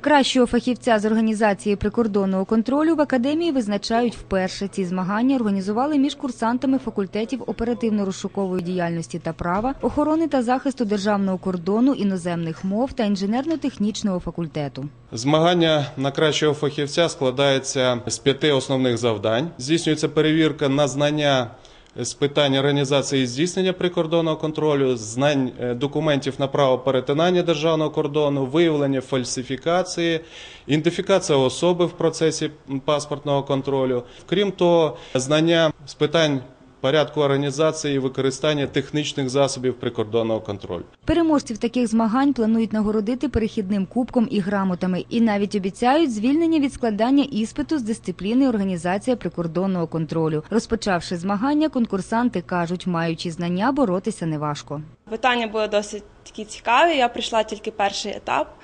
Кращого фахівця з організації прикордонного контролю в академії визначають вперше. Ці змагання організували між курсантами факультетів оперативно-розшукової діяльності та права, охорони та захисту державного кордону, іноземних мов та інженерно-технічного факультету. Змагання на кращого фахівця складається з п'яти основних завдань. Здійснюється перевірка на знання з питань організації і здійснення прикордонного контролю, знань е, документів на право перетинання державного кордону, виявлення фальсифікації, ідентифікація особи в процесі паспортного контролю. Крім того, знання з питань порядку організації і використання технічних засобів прикордонного контролю. Переможців таких змагань планують нагородити перехідним кубком і грамотами, і навіть обіцяють звільнення від складання іспиту з дисципліни організація прикордонного контролю. Розпочавши змагання, конкурсанти кажуть, маючи знання, боротися неважко. Питання були досить такі цікаві. Я прийшла тільки перший етап.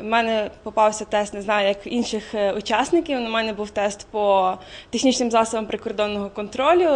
У мене попався тест, не знаю, як інших е, учасників. У мене був тест по технічним засобам прикордонного контролю.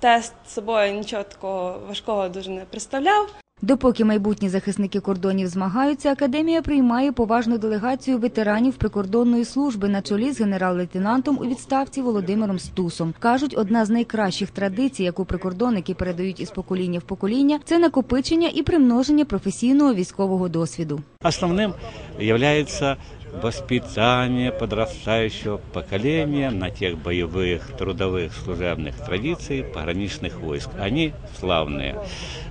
Тест з собою нічого такого важкого дуже не представляв. Допоки майбутні захисники кордонів змагаються, академія приймає поважну делегацію ветеранів прикордонної служби на чолі з генерал-лейтенантом у відставці Володимиром Стусом. кажуть, одна з найкращих традицій, яку прикордонники передають із покоління в покоління, це накопичення і примноження професійного військового досвіду. Основним является воспитание подрастающего поколения на тех боевых, трудовых, служебных традиций пограничных войск. Они славные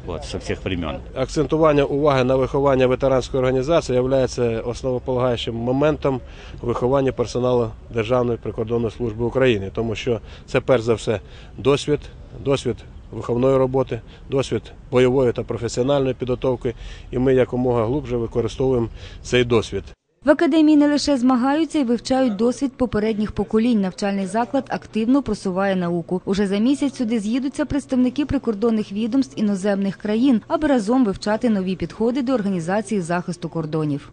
вот, со всех времен. Акцентування уваги на виховання ветеранської організації є основополагаючим моментом виховання персоналу Державної прикордонної служби України, тому що це перш за все досвід, досвід виховної роботи, досвід бойової та професіональної підготовки, і ми якомога глубже використовуємо цей досвід. В академії не лише змагаються і вивчають досвід попередніх поколінь. Навчальний заклад активно просуває науку. Уже за місяць сюди з'їдуться представники прикордонних відомств іноземних країн, аби разом вивчати нові підходи до організації захисту кордонів.